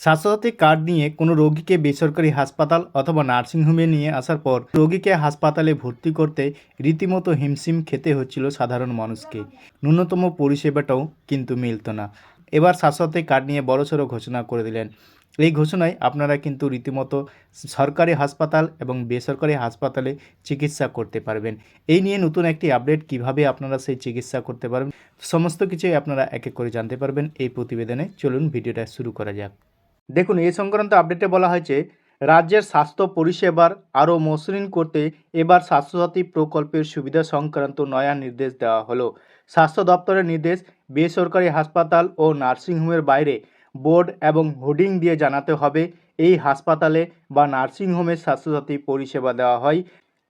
Swasthya Sathi card নিয়ে কোনো রোগীকে বেসরকারি হাসপাতাল অথবা নার্সিংহোমে নিয়ে আসার পর রোগীকে হাসপাতালে ভর্তি করতে রীতিমতো হিমশিম খেতে হচ্ছিল সাধারণ মানুষকে। ন্যূনতম পরিষেবাটাও কিন্তু মিলত না। এবার স্বাস্থ্যসাথী কার্ড নিয়ে বড়সড় ঘোষণা করে দিলেন। এই ঘোষণায় আপনারা কিন্তু রীতিমতো সরকারি হাসপাতাল এবং বেসরকারি হাসপাতালে চিকিৎসা করতে পারবেন। এই নিয়ে নতুন একটি আপডেট কীভাবে আপনারা সেই চিকিৎসা করতে পারবেন, সমস্ত কিছুই আপনারা এক এক করে জানতে পারবেন। এই প্রতিবেদনে চলুন ভিডিওটা শুরু করা যাক। দেখুন, এ সংক্রান্ত আপডেটে বলা হয়েছে, রাজ্যের স্বাস্থ্য পরিষেবার আরও মসৃণ করতে এবার স্বাস্থ্যসাথী প্রকল্পের সুবিধা সংক্রান্ত নয়া নির্দেশ দেওয়া হলো। স্বাস্থ্য দপ্তরের নির্দেশ বেসরকারি হাসপাতাল ও নার্সিংহোমের বাইরে বোর্ড এবং হোর্ডিং দিয়ে জানাতে হবে। এই হাসপাতালে বা নার্সিংহোমে স্বাস্থ্যসাথী পরিষেবা দেওয়া হয়।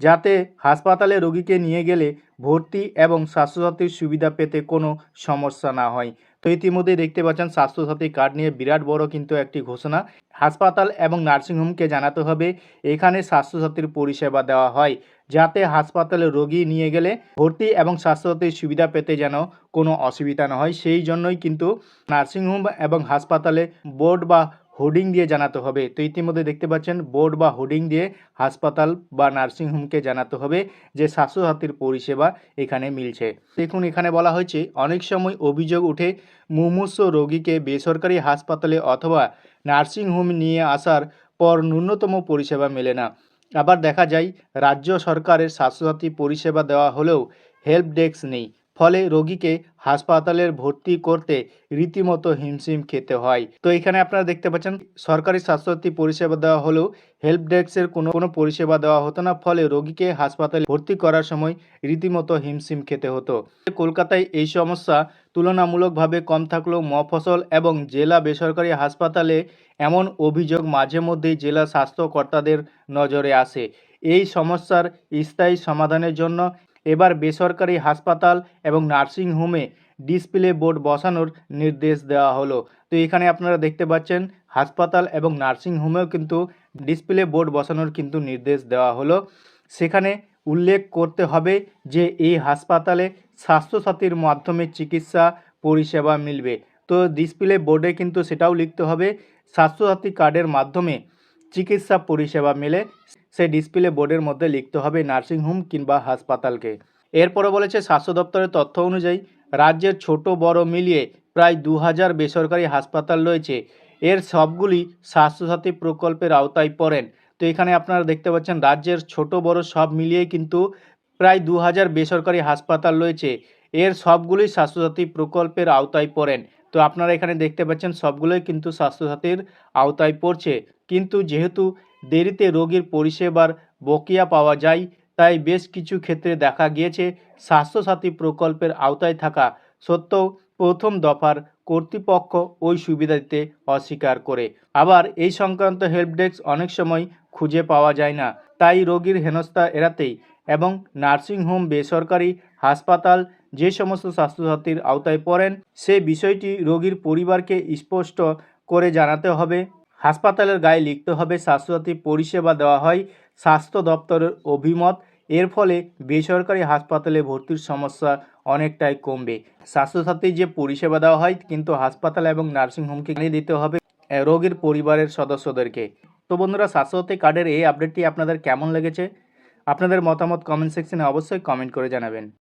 যাতে হাসপাতালে রোগীকে নিয়ে গেলে ভর্তি এবং স্বাস্থ্যসাথীর সুবিধা পেতে কোনো সমস্যা না হয়। তো ইতিমধ্যেই দেখতে পাচ্ছেন, স্বাস্থ্যসাথী কার্ড নিয়ে বিরাট বড় কিন্তু একটি ঘোষণা। হাসপাতাল এবং নার্সিংহোমকে জানাতে হবে, এখানে স্বাস্থ্যসাথীর পরিষেবা দেওয়া হয়, যাতে হাসপাতালে রোগী নিয়ে গেলে ভর্তি এবং স্বাস্থ্যসাথীর সুবিধা পেতে যেন কোনো অসুবিধা না হয়। সেই জন্যই কিন্তু নার্সিংহোম এবং হাসপাতালে বোর্ড বা হোর্ডিং দিয়ে জানাতে হবে। তো ইতিমধ্যে দেখতে পাচ্ছেন, বোর্ড বা হোর্ডিং দিয়ে হাসপাতাল বা নার্সিংহোমকে জানাতে হবে যে স্বাস্থ্যসাথীর পরিষেবা এখানে মিলছে। দেখুন, এখানে বলা হয়েছে, অনেক সময় অভিযোগ উঠে মুমূর্ষ রোগীকে বেসরকারি হাসপাতালে অথবা নার্সিংহোম নিয়ে আসার পর ন্যূনতম পরিষেবা মেলে না। আবার দেখা যায়, রাজ্য সরকারের স্বাস্থ্যসাথী পরিষেবা দেওয়া হলেও হেল্প ডেস্ক নেই। ফলে রোগীকে হাসপাতালের ভর্তি করতে রীতিমতো হিমশিম খেতে হয়। তো এখানে আপনারা দেখতে পাচ্ছেন, সরকারি স্বাস্থ্যসাথী পরিষেবা দেওয়া হলেও হেল্প ডেস্কের কোনো কোনো পরিষেবা দেওয়া হতো না। ফলে রোগীকে হাসপাতালে ভর্তি করার সময় রীতিমতো হিমশিম খেতে হতো। কলকাতায় এই সমস্যা তুলনামূলকভাবে কম থাকলেও মফসল এবং জেলা বেসরকারি হাসপাতালে এমন অভিযোগ মাঝে মধ্যেই জেলা স্বাস্থ্যকর্তাদের নজরে আসে। এই সমস্যার স্থায়ী সমাধানের জন্য এবার বেসরকারি হাসপাতাল এবং নার্সিংহোমে ডিসপ্লে বোর্ড বসানোর নির্দেশ দেওয়া হলো। তো এখানে আপনারা দেখতে পাচ্ছেন, হাসপাতাল এবং নার্সিংহোমেও কিন্তু ডিসপ্লে বোর্ড বসানোর কিন্তু নির্দেশ দেওয়া হলো। সেখানে উল্লেখ করতে হবে যে এই হাসপাতালে স্বাস্থ্যসাথীর মাধ্যমে চিকিৎসা পরিষেবা মিলবে। তো ডিসপ্লে বোর্ডে কিন্তু সেটাও লিখতে হবে, স্বাস্থ্যসাথী কার্ডের মাধ্যমে চিকিৎসা পরিষেবা মেলে সেই ডিসপ্লে বোর্ডের মধ্যে লিখতে হবে নার্সিংহোম কিংবা হাসপাতালকে। এরপরে বলেছে, স্বাস্থ্য দপ্তরের তথ্য অনুযায়ী রাজ্যের ছোট বড় মিলিয়ে প্রায় দু হাজার বেসরকারি হাসপাতাল রয়েছে। এর সবগুলি স্বাস্থ্যসাথী প্রকল্পের আওতায় পড়েন। তো এখানে আপনারা দেখতে পাচ্ছেন, রাজ্যের ছোট বড় সব মিলিয়ে কিন্তু প্রায় দু হাজার বেসরকারি হাসপাতাল রয়েছে। এর সবগুলি স্বাস্থ্যসাথী প্রকল্পের আওতায় পড়েন। তো আপনারা এখানে দেখতে পাচ্ছেন, সবগুলোই কিন্তু স্বাস্থ্যসাথীর আওতায় পড়ছে। কিন্তু যেহেতু দেরিতে রোগীর পরিষেবার বকেয়া পাওয়া যায়, তাই বেশ কিছু ক্ষেত্রে দেখা গিয়েছে স্বাস্থ্যসাথী প্রকল্পের আওতায় থাকা সত্ত্বেও প্রথম দফার কর্তৃপক্ষ ওই সুবিধা দিতে অস্বীকার করে। আবার এই সংক্রান্ত হেল্প ডেস্ক অনেক সময় খুঁজে পাওয়া যায় না, তাই রোগীর হেনস্থা এড়াতেই এবং নার্সিংহোম বেসরকারি হাসপাতাল যে সমস্ত স্বাস্থ্যসাথীর আওতায় পড়েন, সে বিষয়টি রোগীর পরিবারকে স্পষ্ট করে জানাতে হবে। হাসপাতালের গায়ে লিখতে হবে স্বাস্থ্যসাথী, পরিষেবা দেওয়া হয় স্বাস্থ্য দপ্তরের অভিমত। এর ফলে বেসরকারি হাসপাতালে ভর্তির সমস্যা অনেকটাই কমবে। স্বাস্থ্যসাথী যে পরিষেবা দেওয়া হয়, কিন্তু হাসপাতাল এবং নার্সিংহোমকে জানিয়ে দিতে হবে রোগীর পরিবারের সদস্যদেরকে। তো বন্ধুরা, স্বাস্থ্যসাথী কার্ডের এই আপডেটটি আপনাদের কেমন লেগেছে? আপনাদের মতামত কমেন্ট সেকশনে অবশ্যই কমেন্ট করে জানাবেন।